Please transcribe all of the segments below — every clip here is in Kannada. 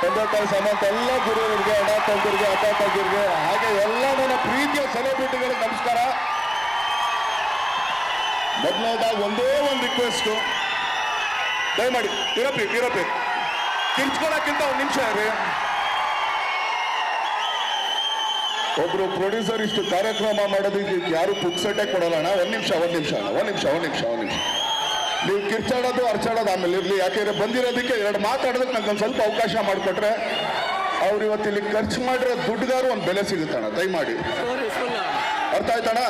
ತಂದೆ ತಾಯಿ ಸಮೇತ ಎಲ್ಲ ಗುರುವರಿಗೆ ಅಣ್ಣ ತಂದಿರಿಗೆ ಅಕ್ಕ ತಂದಿರಿಗೆ ಹಾಗೆ ಎಲ್ಲ ನನ್ನ ಪ್ರೀತಿಯ ಸೆಲೆಬ್ರಿಟಿಗಳಿಗೆ ನಮಸ್ಕಾರ. ಮೊದಲನೇದಾಗ ಒಂದೇ ಒಂದು ರಿಕ್ವೆಸ್ಟು ದಯಮಾಡಿ ತಿರಪಿ ತಿರಪಿ ಕಿರ್ಚ್ಕೊಳಕ್ಕಿಂತ ಒಂದು ನಿಮಿಷ ರೀ ಒಬ್ರು ಪ್ರೊಡ್ಯೂಸರ್ ಇಷ್ಟು ಕಾರ್ಯಕ್ರಮ ಮಾಡೋದಕ್ಕೆ ಯಾರು ಪುಕ್ಸಟ್ಟೆ ಕೊಡಲ್ಲ ಅಣ್ಣ? ಒಂದ್ ನಿಮಿಷ ಒಂದ್ ನಿಮಿಷ ಅಣ್ಣ, ಒಂದ್ ನಿಮಿಷ ಒಂದ್ ನಿಮಿಷ ಒಂದ್ ನಿಮಿಷ. ನೀವು ಕಿರ್ಚಾಡೋದು ಅರ್ಚಾಡೋದು ಆಮೇಲೆ ಇರಲಿ. ಯಾಕೆಂದ್ರೆ ಬಂದಿರೋದಕ್ಕೆ ಎರಡು ಮಾತಾಡೋದಕ್ಕೆ ನಂಗೆ ಒಂದು ಸ್ವಲ್ಪ ಅವಕಾಶ ಮಾಡಿಕೊಟ್ರೆ ಅವ್ರು ಇವತ್ತು ಇಲ್ಲಿ ಖರ್ಚು ಮಾಡಿರೋ ದುಡ್ಡುಗಾರು ಒಂದು ಬೆಲೆ ಸಿಗುತ್ತಣ್ಣ ದಯಮಾಡಿ. ಅರ್ಥ ಆಯ್ತಣ್ಣ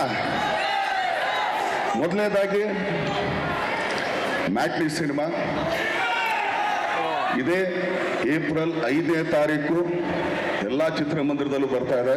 ಮೊದಲನೇದಾಗಿ ಮ್ಯಾಟ್ನಿ ಸಿನಿಮಾ. ಇದೇ ಏಪ್ರಿಲ್ ಐದನೇ ತಾರೀಕು ಎಲ್ಲ ಚಿತ್ರಮಂದಿರದಲ್ಲೂ ಬರ್ತಾ ಇದೆ.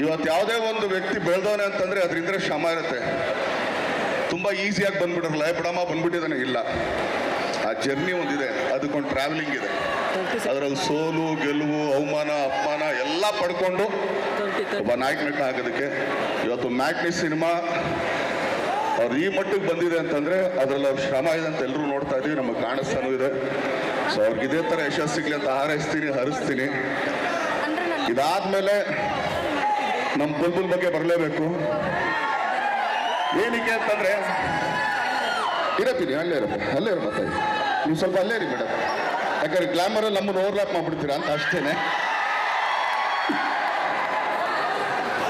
ಇವತ್ತು ಯಾವುದೇ ಒಂದು ವ್ಯಕ್ತಿ ಬೆಳೆದವನೆ ಅಂತಂದ್ರೆ ಅದರಿಂದ ಶ್ರಮ ಇರುತ್ತೆ. ತುಂಬಾ ಈಸಿಯಾಗಿ ಬಂದ್ಬಿಡೋರು. ಲಯ ಬಿಡಮ್ಮ ಬಂದ್ಬಿಟ್ಟಿದ್ದಾನೆ. ಇಲ್ಲ. ಆ ಜರ್ನಿ ಒಂದಿದೆ. ಅದಕ್ಕೊಂದು ಟ್ರಾವೆಲಿಂಗ್ ಇದೆ. ಅದರಲ್ಲಿ ಸೋಲು ಗೆಲುವು ಅವಮಾನ ಅಪಮಾನ ಎಲ್ಲ ಪಡ್ಕೊಂಡು ಒಬ್ಬ ನಾಯಕ ನಟ ಆಗೋದಕ್ಕೆ. ಇವತ್ತು ಮ್ಯಾಟ್ನಿ ಸಿನಿಮಾ ಅವ್ರು ಈ ಮಟ್ಟಿಗೆ ಬಂದಿದೆ ಅಂತಂದ್ರೆ ಅದ್ರಲ್ಲಿ ಅವ್ರ ಶ್ರಮ ಇದೆ ಅಂತ ಎಲ್ಲರೂ ನೋಡ್ತಾ ಇದೀವಿ. ನಮಗೆ ಕಾಣಿಸ್ತಾನೂ ಇದೆ. ಸೊ ಅವ್ರಿಗೆ ಇದೇ ತರ ಯಶಸ್ಸು ಸಿಗ್ಲಿ ಅಂತ ಹಾರೈಸ್ತೀನಿ ಹರಿಸ್ತೀನಿ. ಇದಾದ್ಮೇಲೆ ನಮ್ಮ ಬುಲ್ಬುಲ್ ಬಗ್ಗೆ ಬರಲೇಬೇಕು. ಏನಕ್ಕೆ ಅಂತಂದ್ರೆ ಇರತ್ತೀನಿ ಅಲ್ಲೇ ಇರಬೇಕು ಅಲ್ಲೇ ಇರಬೇಕು ನೀವು ಸ್ವಲ್ಪ ಅಲ್ಲೇ ಇರಿ ಮೇಡಮ್. ಯಾಕಂದ್ರೆ ಗ್ಲಾಮರಲ್ಲಿ ನಮ್ಮನ್ನು ಓವರ್ಲ್ಯಾಪ್ ಮಾಡ್ಬಿಡ್ತೀರಾ ಅಂತ ಅಷ್ಟೇನೆ.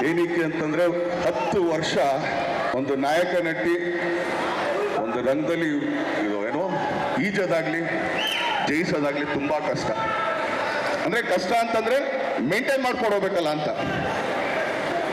ಏನಕ್ಕೆ ಅಂತಂದ್ರೆ, ಹತ್ತು ವರ್ಷ ಒಂದು ನಾಯಕ ನಟಿ, ಒಂದು ರಂಗದಲ್ಲಿ ಏನೋ ಈಜೋದಾಗ್ಲಿ, ಜಯಿಸೋದಾಗ್ಲಿ ತುಂಬಾ ಕಷ್ಟ. ಅಂದ್ರೆ ಕಷ್ಟ ಅಂತಂದ್ರೆ ಮೇಂಟೈನ್ ಮಾಡ್ಕೊಂಡು ಹೋಗ್ಬೇಕಲ್ಲ ಅಂತ.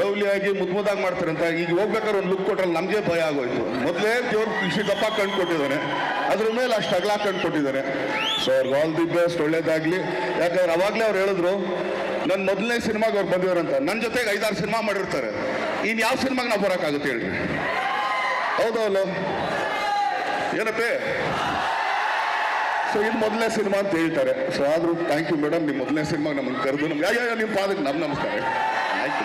ಲವ್ಲಿ ಆಗಿ ಮುದ್ ಮುದ್ದಾಗಿ ಮಾಡ್ತಾರೆ ಅಂತ. ಈಗ ಹೋಗ್ಬೇಕಾದ್ರೆ ಒಂದು ಲುಕ್ ಕೊಟ್ರಲ್ಲಿ, ನಮಗೆ ಭಯ ಆಗೋಯ್ತು. ಮೊದಲೇ ದೇವ್ರು ಕೃಷಿ ದಪ್ಪ ಕಂಡು ಕೊಟ್ಟಿದ್ದಾರೆ. ಅದ್ರ ಮೇಲೆ ಅಷ್ಟು ಅಗಲ ಕಂಡು ಕೊಟ್ಟಿದ್ದಾರೆ. ಸೊ ಅವ್ರಿಗೆ ಆಲ್ ದಿ ಬೆಸ್ಟ್ ಒಳ್ಳೇದಾಗ್ಲಿ. ಯಾಕಂದ್ರೆ ಅವಾಗಲೇ ಅವ್ರು ಹೇಳಿದ್ರು ನನ್ನ ಮೊದಲನೇ ಸಿನಿಮಾಗೆ ಅವ್ರು ಅಂತ ನನ್ನ ಜೊತೆಗೆ ಐದಾರು ಸಿನಿಮಾ ಮಾಡಿರ್ತಾರೆ. ಇನ್ನು ಯಾವ ಸಿನಿಮಾಗೆ ನಾವು ಬರೋಕ್ಕಾಗುತ್ತೆ ಹೇಳ್ರಿ? ಹೌದಲ್ಲ ಏನಪ್ಪೇ? ಸೊ ಇದು ಮೊದಲನೇ ಸಿನಿಮಾ ಅಂತ ಹೇಳ್ತಾರೆ. ಸೊ ಆದರೂ ಥ್ಯಾಂಕ್ ಯು ಮೇಡಮ್ ನಿಮ್ಮ ಮೊದಲನೇ ಸಿನಿಮಾಗೆ ನಮ್ಮನ್ನು ಕರೆದು ನಮ್ಗೆ ಅಯ್ಯೋ ನಿಮ್ಮ ಪಾದಕ್ಕೆ ನಮ್ಮ ನಮಸ್ಕಾರ. ಆಯ್ತು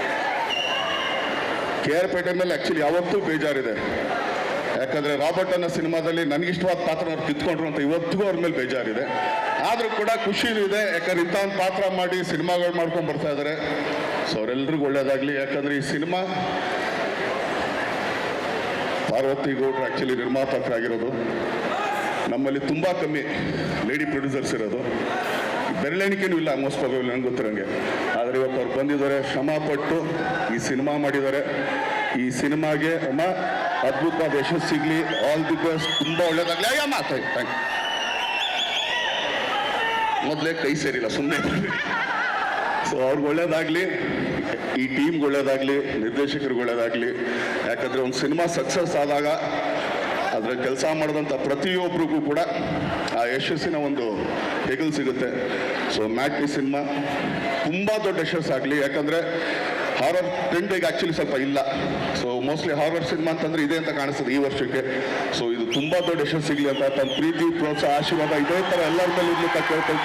ಕೆ ಆರ್ ಪೇಟೆ ಮೇಲೆ ಆ್ಯಕ್ಚುಲಿ ಯಾವತ್ತೂ ಬೇಜಾರಿದೆ. ಯಾಕಂದ್ರೆ ರಾಬರ್ಟ್ ಅನ್ನೋ ಸಿನಿಮಾದಲ್ಲಿ ನನಗಿಷ್ಟವಾದ ಪಾತ್ರ ಅವ್ರು ಕಿತ್ಕೊಂಡ್ರು ಅಂತ ಇವತ್ತಿಗೂ ಅವ್ರ ಮೇಲೆ ಬೇಜಾರಿದೆ. ಆದರೂ ಕೂಡ ಖುಷಿನೂ ಇದೆ, ಯಾಕಂದ್ರೆ ಇಂಥ ಒಂದು ಪಾತ್ರ ಮಾಡಿ ಸಿನಿಮಾಗಳು ಮಾಡ್ಕೊಂಡು ಬರ್ತಾ ಇದ್ದಾರೆ ಸೊ ಅವರೆಲ್ರಿಗೂ ಒಳ್ಳೇದಾಗಲಿ. ಯಾಕಂದ್ರೆ ಈ ಸಿನಿಮಾ ಪಾರ್ವತಿ ಗೌಡ್ರು ಆ್ಯಕ್ಚುಲಿ ನಿರ್ಮಾಪಕರಾಗಿರೋದು ನಮ್ಮಲ್ಲಿ ತುಂಬ ಕಮ್ಮಿ ಲೇಡಿ ಪ್ರೊಡ್ಯೂಸರ್ಸ್ ಇರೋದು. ಬೆರಳೆಣಿಕೆನೂ ಇಲ್ಲ ಮೋಸ್ಟ್ ಪ್ರಾಬಬಲ್ ನನಗೆ ಗೊತ್ತಿರೋಂಗೆ. ಇವತ್ತು ಅವ್ರು ಬಂದಿದ್ದಾರೆ ಶ್ರಮ ಪಟ್ಟು ಈ ಸಿನಿಮಾ ಮಾಡಿದ್ದಾರೆ. ಈ ಸಿನಿಮಾಗೆ ಅಮ್ಮ ಅದ್ಭುತವಾದ ಯಶಸ್ಸು ಸಿಗಲಿ. ಆಲ್ ದಿ ಬೆಸ್ಟ್ ತುಂಬ ಒಳ್ಳೇದಾಗಲಿ. ಅಯ್ಯ ಮಾತಾಡಿ ಥ್ಯಾಂಕ್ ಮೊದಲೇ ಕೈ ಸೇರಿಲ್ಲ ಸುಮ್ಮನೆ ಸೊ ಅವ್ರಿಗೆ ಒಳ್ಳೇದಾಗಲಿ. ಈ ಟೀಮ್ಗೆ ಒಳ್ಳೇದಾಗಲಿ, ನಿರ್ದೇಶಕರಿಗೆ ಒಳ್ಳೇದಾಗಲಿ. ಯಾಕಂದ್ರೆ ಒಂದು ಸಿನಿಮಾ ಸಕ್ಸಸ್ ಆದಾಗ ಅದರ ಕೆಲಸ ಮಾಡಿದಂಥ ಪ್ರತಿಯೊಬ್ಬರಿಗೂ ಕೂಡ ಆ ಯಶಸ್ಸಿನ ಒಂದು ಹೆಗಲು ಸಿಗುತ್ತೆ. ಸೊ ಮ್ಯಾಟ್ನಿ ಸಿನಿಮಾ ತುಂಬ ದೊಡ್ಡ ಯಶಸ್ಸಾಗಲಿ ಯಾಕಂದರೆ ಹಾರರ್ ಟ್ರೆಂಡ್ ಈಗ ಆ್ಯಕ್ಚುಲಿ ಸ್ವಲ್ಪ ಇಲ್ಲ. ಸೊ ಮೋಸ್ಟ್ಲಿ ಹಾರರ್ ಸಿನಿಮಾ ಅಂತಂದರೆ ಇದೆ ಅಂತ ಕಾಣಿಸ್ತದೆ ಈ ವರ್ಷಕ್ಕೆ. ಸೊ ಇದು ತುಂಬ ದೊಡ್ಡ ಯಶಸ್ಸು ಸಿಗಲಿ ಅಂತ ತಮ್ಮ ಪ್ರೀತಿ, ಪ್ರೋತ್ಸಾಹ, ಆಶೀರ್ವಾದ ಇದೇ ಥರ ಎಲ್ಲರ ಮೇಲೆ ಕೇಳ್ಕೊಳ್ತೀನಿ.